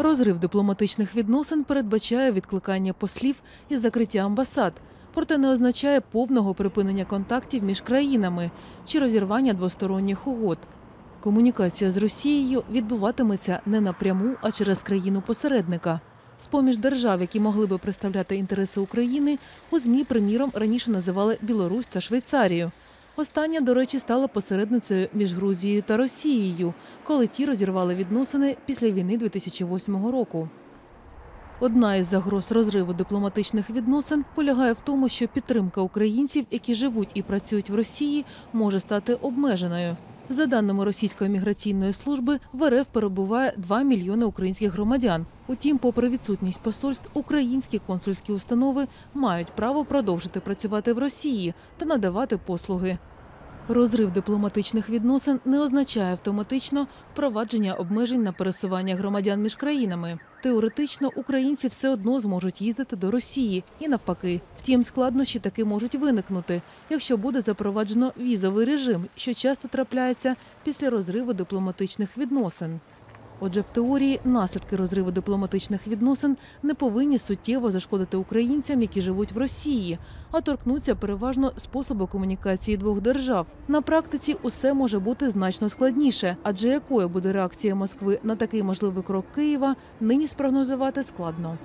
Розрив дипломатичних відносин передбачає відкликання послів і закриття амбасад, проте не означає повного припинення контактів між країнами чи розірвання двосторонніх угод. Комунікація з Росією відбуватиметься не напряму, а через країну-посередника. З-поміж держав, які могли би представляти інтереси України, у ЗМІ, приміром, раніше називали Білорусь та Швейцарію. Остання, до речі, стала посередницею між Грузією та Росією, коли ті розірвали відносини після війни 2008 року. Одна із загроз розриву дипломатичних відносин полягає в тому, що підтримка українців, які живуть і працюють в Росії, може стати обмеженою. За даними російської міграційної служби, в РФ перебуває 2 мільйони українських громадян. Утім, попри відсутність посольств, українські консульські установи мають право продовжити працювати в Росії та надавати послуги. Розрив дипломатичних відносин не означає автоматично впровадження обмежень на пересування громадян між країнами. Теоретично українці все одно зможуть їздити до Росії і навпаки. Втім, складнощі таки можуть виникнути, якщо буде запроваджено візовий режим, що часто трапляється після розриву дипломатичних відносин. Отже, в теорії наслідки розриву дипломатичних відносин не повинні суттєво зашкодити українцям, які живуть в Росії, а торкнуться переважно способу комунікації двох держав. На практиці усе може бути значно складніше, адже якою буде реакція Москви на такий можливий крок Києва, нині спрогнозувати складно.